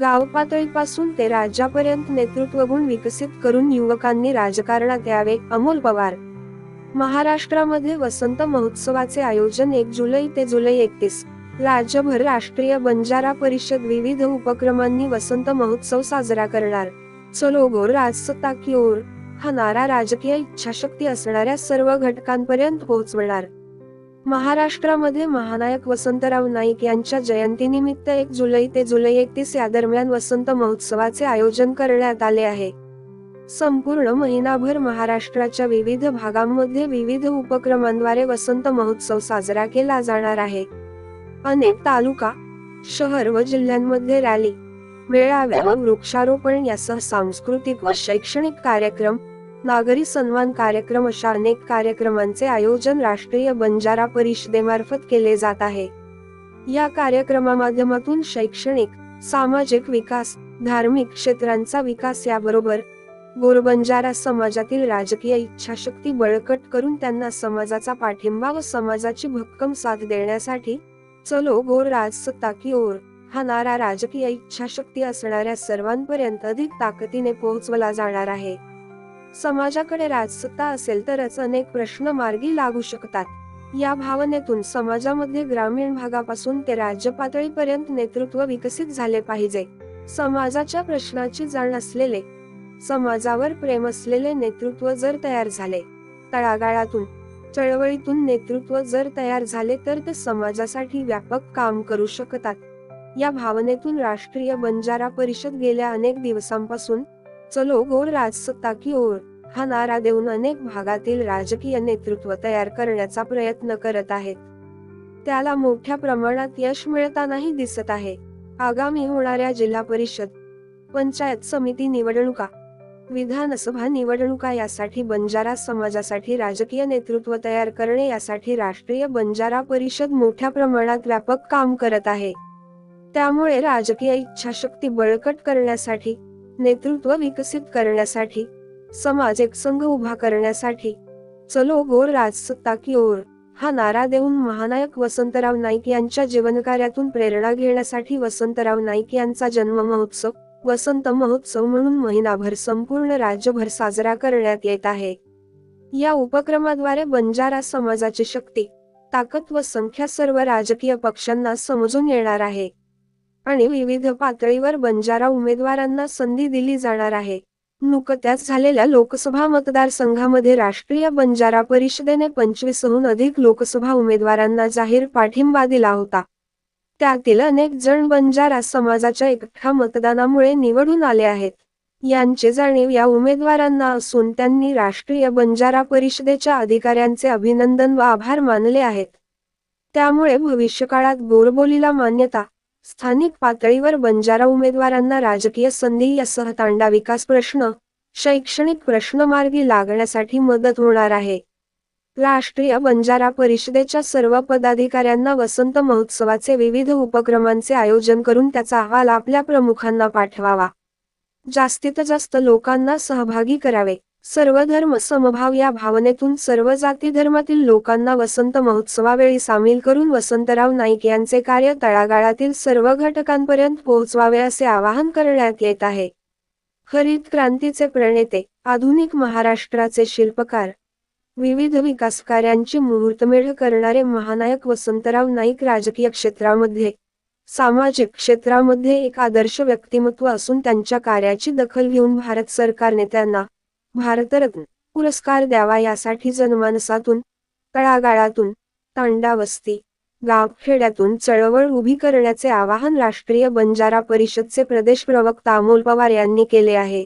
गाव पातळीपासून ते राज्यापर्यंत नेतृत्व गुण विकसित करून युवकांनी राजकारणात यावे अमोल पवार. महाराष्ट्रामध्ये वसंत महोत्सवाचे आयोजन एक जुलै ते जुलै एकतीस. राज्यभर राष्ट्रीय बंजारा परिषद विविध उपक्रमांनी वसंत महोत्सव साजरा करणार. चलो गो राजसत्ता की ओर. हा नारा राजकीय इच्छाशक्ती असणाऱ्या सर्व घटकांपर्यंत पोहोचवणार. महाराष्ट्रामध्ये महानायक वसंतराव नाईक यांच्या जयंतीनिमित्त एक जुलै ते जुलै एकतीस या दरम्यान वसंत महोत्सवाचे आयोजन करण्यात आले आहे. संपूर्ण महिनाभर महाराष्ट्राच्या विविध भागांमध्ये विविध उपक्रमांद्वारे वसंत महोत्सव साजरा केला जाणार आहे. अनेक तालुका शहर व जिल्ह्यांमध्ये रॅली मेळाव्या व वृक्षारोपण यासह सांस्कृतिक व शैक्षणिक कार्यक्रम नागरी सन्मान कार्यक्रम अशा अनेक कार्यक्रमांचे आयोजन राष्ट्रीय बंजारा परिषदेमार्फत केले जात आहे. या कार्यक्रमामाध्यमातून शैक्षणिक सामाजिक विकास धार्मिक क्षेत्रांचा विकास याबरोबर गोरबंजारा समाजातील राजकीय इच्छाशक्ती बळकट करून त्यांना समाजाचा पाठिंबा व समाजाची भक्कम साथ देण्यासाठी चलो गोर राजसत्ता की ओर हा नारा राजकीय इच्छाशक्ती असणाऱ्या सर्वांपर्यंत अधिक ताकदीने पोहोचवला जाणार आहे. समाजाकडे राजसत्ता असेल तरच अनेक प्रश्न मार्गी लागू शकतात. या भावनेतून समाजामध्ये ग्रामीण भागापासून ते राज्य पातळीपर्यंत नेतृत्व विकसित झाले पाहिजे. समाजाच्या प्रश्नाची जाण असलेले समाजावर प्रेम असलेले नेतृत्व जर तयार झाले तळागाळातून चळवळीतून नेतृत्व जर तयार झाले तर ते समाजासाठी व्यापक काम करू शकतात. या भावनेतून राष्ट्रीय बंजारा परिषद गेल्या अनेक दिवसांपासून चलो गोर राजसत्ता की ओर हा नारा देऊन अनेक भागातील राजकीय नेतृत्व तयार करण्याचा प्रयत्न करत आहेत. त्याला मोठ्या प्रमाणात यश मिळतानाही दिसत आहे. आगामी होणाऱ्या जिल्हा परिषद पंचायत समिती निवडणुका विधानसभा निवडणुका यासाठी बंजारा समाजासाठी राजकीय नेतृत्व तयार करणे यासाठी राष्ट्रीय बंजारा परिषद मोठ्या प्रमाणात व्यापक काम करत आहे. त्यामुळे राजकीय इच्छाशक्ती बळकट करण्यासाठी नेतृत्व विकसित करण्यासाठी समाज एक संघ उभा करण्यासाठी. चलो गोर राजसत्ता की ओर हा नारा देऊन महानायक वसंतराव नाईक यांच्या जीवनकार्यातून प्रेरणा घेण्यासाठी वसंतराव नाईक यांचा जन्म महोत्सव वसंत महोत्सव म्हणून महिनाभर संपूर्ण राज्यभर साजरा करण्यात येत आहे. या उपक्रमाद्वारे बंजारा समाजाची शक्ती ताकद व संख्या सर्व राजकीय पक्षांना समजून येणार आहे. आणि विविध पातळीवर बंजारा उमेदवारांना संधी दिली जाणार आहे. नुकत्याच झालेल्या लोकसभा मतदारसंघामध्ये राष्ट्रीय बंजारा परिषदेने पंचवीसहून अधिक लोकसभा उमेदवारांना जाहीर पाठिंबा दिला होता. त्यातील अनेक जण बंजारा समाजाच्या एकट्या मतदानामुळे निवडून आले आहेत. यांची जाणीव या उमेदवारांना असून त्यांनी राष्ट्रीय बंजारा परिषदेच्या अधिकाऱ्यांचे अभिनंदन व आभार मानले आहेत. त्यामुळे भविष्यकाळात गोरबोलीला मान्यता स्थानिक पातळीवर बंजारा उमेदवारांना राजकीय संधी यासह तांडा विकास प्रश्न शैक्षणिक प्रश्न मार्गी लागण्यासाठी मदत होणार आहे. राष्ट्रीय बंजारा परिषदेच्या सर्व पदाधिकाऱ्यांना वसंत महोत्सवाचे विविध उपक्रमांचे आयोजन करून त्याचा अहवाल आपल्या प्रमुखांना पाठवावा. जास्तीत जास्त लोकांना सहभागी करावे. सर्वधर्म समभाव या भावनेतून सर्व जाती धर्मातील लोकांना वसंत महोत्सवावेळी सामील करून वसंतराव नाईक यांचे कार्य तळागाळातील सर्व घटकांपर्यंत पोहोचवावे असे आवाहन करण्यात येत आहे. हरित क्रांतीचे प्रणेते आधुनिक महाराष्ट्राचे शिल्पकार विविध विकास कार्यांची मुहूर्तमेढ करणारे महानायक वसंतराव नाईक राजकीय क्षेत्रामध्ये सामाजिक क्षेत्रामध्ये एक आदर्श व्यक्तिमत्व असून त्यांच्या कार्याची दखल घेऊन भारत सरकारने त्यांना भारतरत्न पुरस्कार द्यावा यासाठी जनमानसातून तळागाळातून तांडावस्ती गावखेड्यातून चळवळ उभी करण्याचे आवाहन राष्ट्रीय बंजारा परिषदचे प्रदेश प्रवक्ता अमोल पवार यांनी केले आहे.